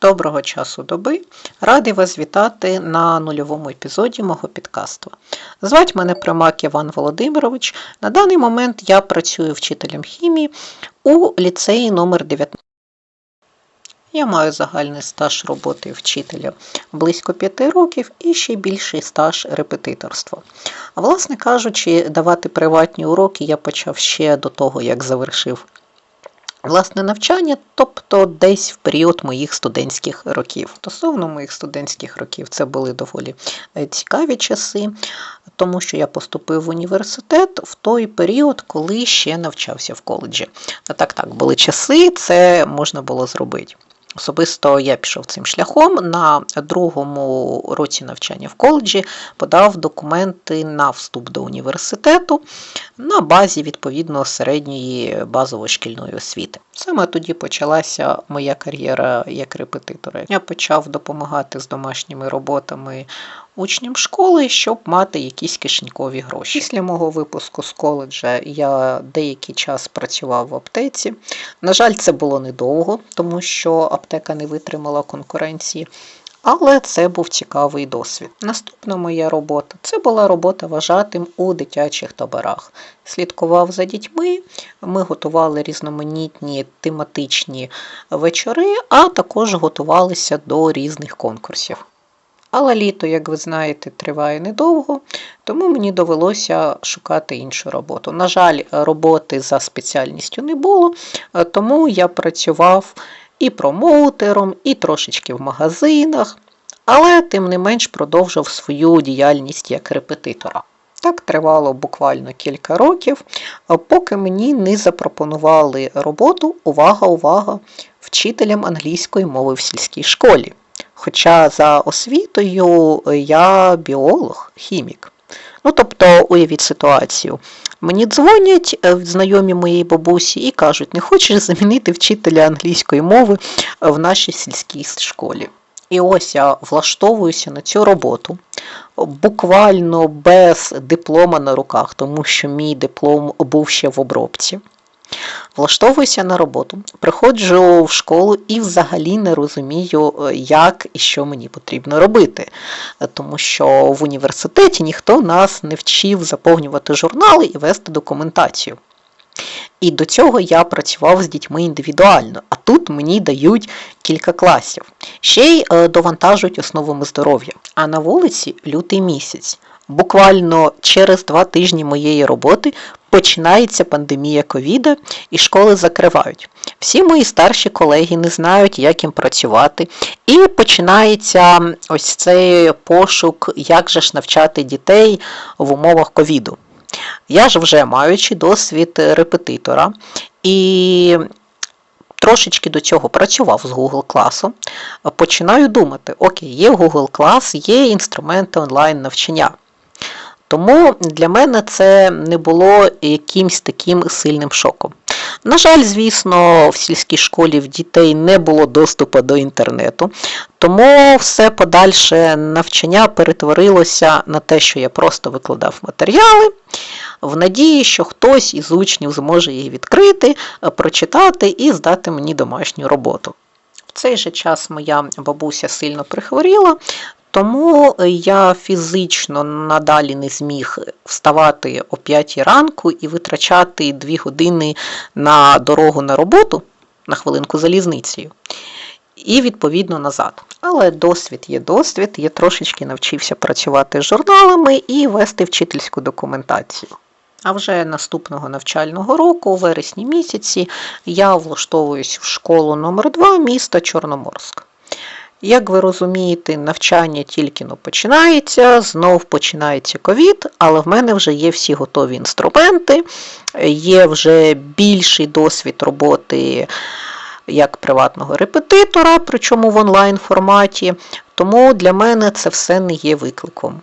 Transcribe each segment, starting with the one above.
Доброго часу доби. Радий вас вітати на нульовому епізоді мого підкасту. Звать мене Примак Іван Володимирович. На даний момент я працюю вчителем хімії у ліцеї номер 19. Я маю загальний стаж роботи вчителя близько 5 років і ще більший стаж репетиторства. А власне кажучи, давати приватні уроки я почав ще до того, як завершив власне навчання, тобто десь в період моїх студентських років. Стосовно моїх студентських років це були доволі е, цікаві часи, тому що я поступив в університет в той період, коли ще навчався в коледжі. Так, так, були часи, це можна було зробити. Особисто я пішов цим шляхом. На другому році навчання в коледжі подав документи на вступ до університету на базі відповідно середньої базової шкільної освіти. Саме тоді почалася моя кар'єра як репетитора. Я почав допомагати з домашніми роботами учням школи, щоб мати якісь кишенькові гроші. Після мого випуску з коледжа я деякий час працював в аптеці. На жаль, це було недовго, тому що аптека не витримала конкуренції. Але це був цікавий досвід. Наступна моя робота це була робота вважатим у дитячих таборах. Слідкував за дітьми, ми готували різноманітні тематичні вечори, а також готувалися до різних конкурсів. Але літо, як ви знаєте, триває недовго, тому мені довелося шукати іншу роботу. На жаль, роботи за спеціальністю не було, тому я працював і промоутером, і трошечки в магазинах, але тим не менш продовжив свою діяльність як репетитора. Так тривало буквально кілька років, поки мені не запропонували роботу, увага, увага, вчителям англійської мови в сільській школі. Хоча за освітою я біолог, хімік. Ну, тобто, уявіть ситуацію. Мені дзвонять е, знайомі моєї бабусі і кажуть, не хочеш замінити вчителя англійської мови в нашій сільській школі. І ось я влаштовуюся на цю роботу буквально без диплома на руках, тому що мій диплом був ще в обробці. Влаштовуюся на роботу, приходжу в школу і взагалі не розумію, е, як і що мені потрібно робити. Тому що в університеті ніхто нас не вчив заповнювати журнали і вести документацію. І до цього я працював з дітьми індивідуально, а тут мені дають кілька класів. Ще й е, довантажують основами здоров'я. А на вулиці лютий місяць. Буквально через два тижні моєї роботи починається пандемія ковіда і школи закривають. Всі мої старші колеги не знають, як їм працювати, і починається ось цей пошук, як же ж навчати дітей в умовах ковіду. Я ж вже маючи досвід репетитора і трошечки до цього працював з Google класом, починаю думати: окей, є Google клас, є інструменти онлайн навчання. Тому для мене це не було якимсь таким сильним шоком. На жаль, звісно, в сільській школі в дітей не було доступу до інтернету, тому все подальше навчання перетворилося на те, що я просто викладав матеріали, в надії, що хтось із учнів зможе їх відкрити, прочитати і здати мені домашню роботу. В цей же час моя бабуся сильно прихворіла, тому я фізично надалі не зміг вставати о 5 ранку і витрачати 2 години на дорогу на роботу на хвилинку залізницею. І, відповідно, назад. Але досвід є досвід, я трошечки навчився працювати з журналами і вести вчительську документацію. А вже наступного навчального року, у вересні місяці, я влаштовуюсь в школу номер 2 міста Чорноморськ. Як ви розумієте, навчання тільки но починається, знов починається ковід, але в мене вже є всі готові інструменти, є вже більший досвід роботи як приватного репетитора, причому в онлайн форматі. Тому для мене це все не є викликом.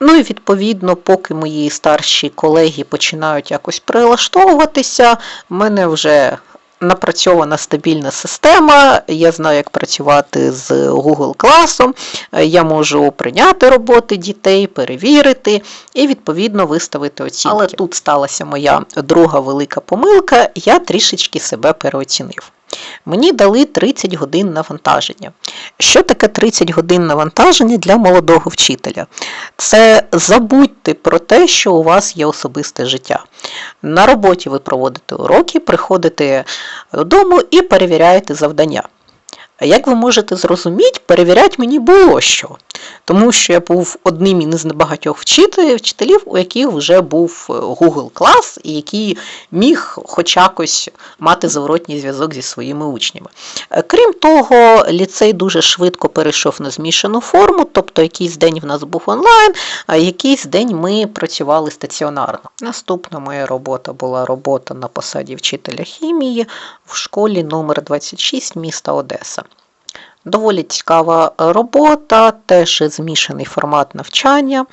Ну і відповідно, поки мої старші колеги починають якось прилаштовуватися, в мене вже напрацьована стабільна система, я знаю, як працювати з Google класом, я можу прийняти роботи дітей, перевірити і, відповідно, виставити оцінки. Але тут сталася моя друга велика помилка, я трішечки себе переоцінив. Мені дали 30 годин навантаження. Що таке 30 годин навантаження для молодого вчителя? Це забудьте про те, що у вас є особисте життя. На роботі ви проводите уроки, приходите додому і перевіряєте завдання. Як ви можете зрозуміти, перевіряти мені було що. Тому що я був одним із небагатьох вчителів, у яких вже був е, Google клас, і який міг хоч якось мати зворотній зв'язок зі своїми учнями. Е, Крім того, ліцей дуже швидко перейшов на змішану форму, тобто якийсь день в нас був онлайн, а якийсь день ми працювали стаціонарно. Наступна моя робота була робота на посаді вчителя хімії в школі номер 26 міста Одеса. Доволі цікава робота, теж змішаний формат навчання.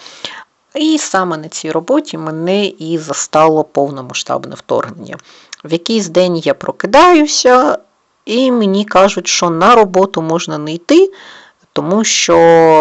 І саме на цій роботі мене і застало повномасштабне вторгнення. В якийсь день я прокидаюся, і мені кажуть, що на роботу можна не йти, тому що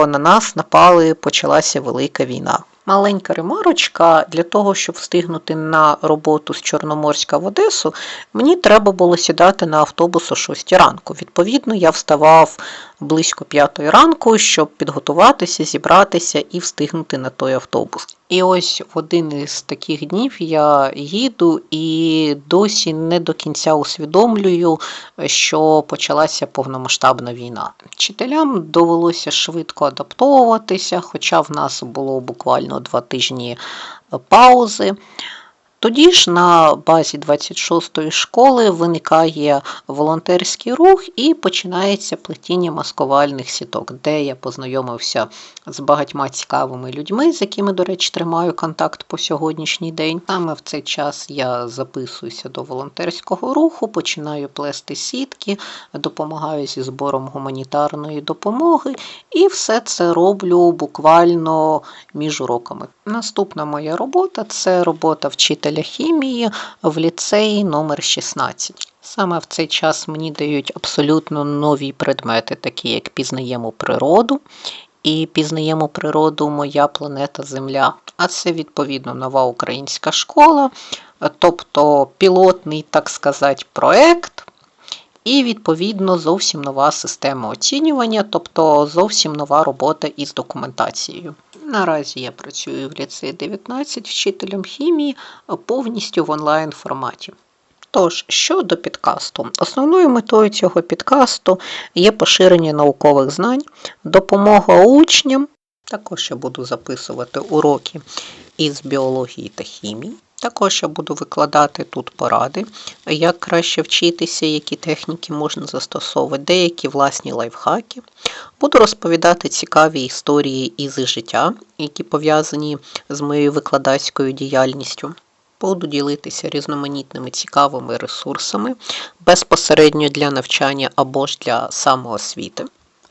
на нас напали, почалася велика війна. Маленька ремарочка для того, щоб встигнути на роботу з Чорноморська в Одесу, мені треба було сідати на автобус о 6 ранку. Відповідно, я вставав близько 5 ранку, щоб підготуватися, зібратися і встигнути на той автобус. І ось в один із таких днів я їду і досі не до кінця усвідомлюю, що почалася повномасштабна війна. Вчителям довелося швидко адаптовуватися, хоча в нас було буквально два тижні паузи. Тоді ж на базі 26-ї школи виникає волонтерський рух і починається плетіння маскувальних сіток, де я познайомився з багатьма цікавими людьми, з якими, до речі, тримаю контакт по сьогоднішній день. Саме в цей час я записуюся до волонтерського руху, починаю плести сітки, допомагаю зі збором гуманітарної допомоги, і все це роблю буквально між уроками. Наступна моя робота це робота вчителя хімії в ліцеї номер 16. Саме в цей час мені дають абсолютно нові предмети, такі як пізнаємо природу. І пізнаємо природу Моя планета Земля. А це відповідно нова українська школа, тобто пілотний, так сказати, проект. І, відповідно, зовсім нова система оцінювання, тобто зовсім нова робота із документацією. Наразі я працюю в ліцеї 19 вчителем хімії повністю в онлайн форматі. Тож, щодо підкасту, основною метою цього підкасту є поширення наукових знань, допомога учням. Також я буду записувати уроки із біології та хімії. Також я буду викладати тут поради, як краще вчитися, які техніки можна застосовувати, деякі власні лайфхаки. Буду розповідати цікаві історії із життя, які пов'язані з моєю викладацькою діяльністю. Буду ділитися різноманітними цікавими ресурсами безпосередньо для навчання або ж для самоосвіти.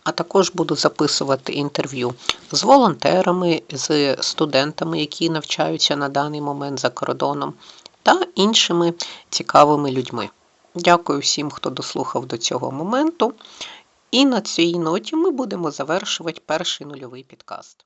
А також буду записувати інтерв'ю з волонтерами, з студентами, які навчаються на даний момент за кордоном, та іншими цікавими людьми. Дякую всім, хто дослухав до цього моменту. І на цій ноті ми будемо завершувати перший нульовий підкаст.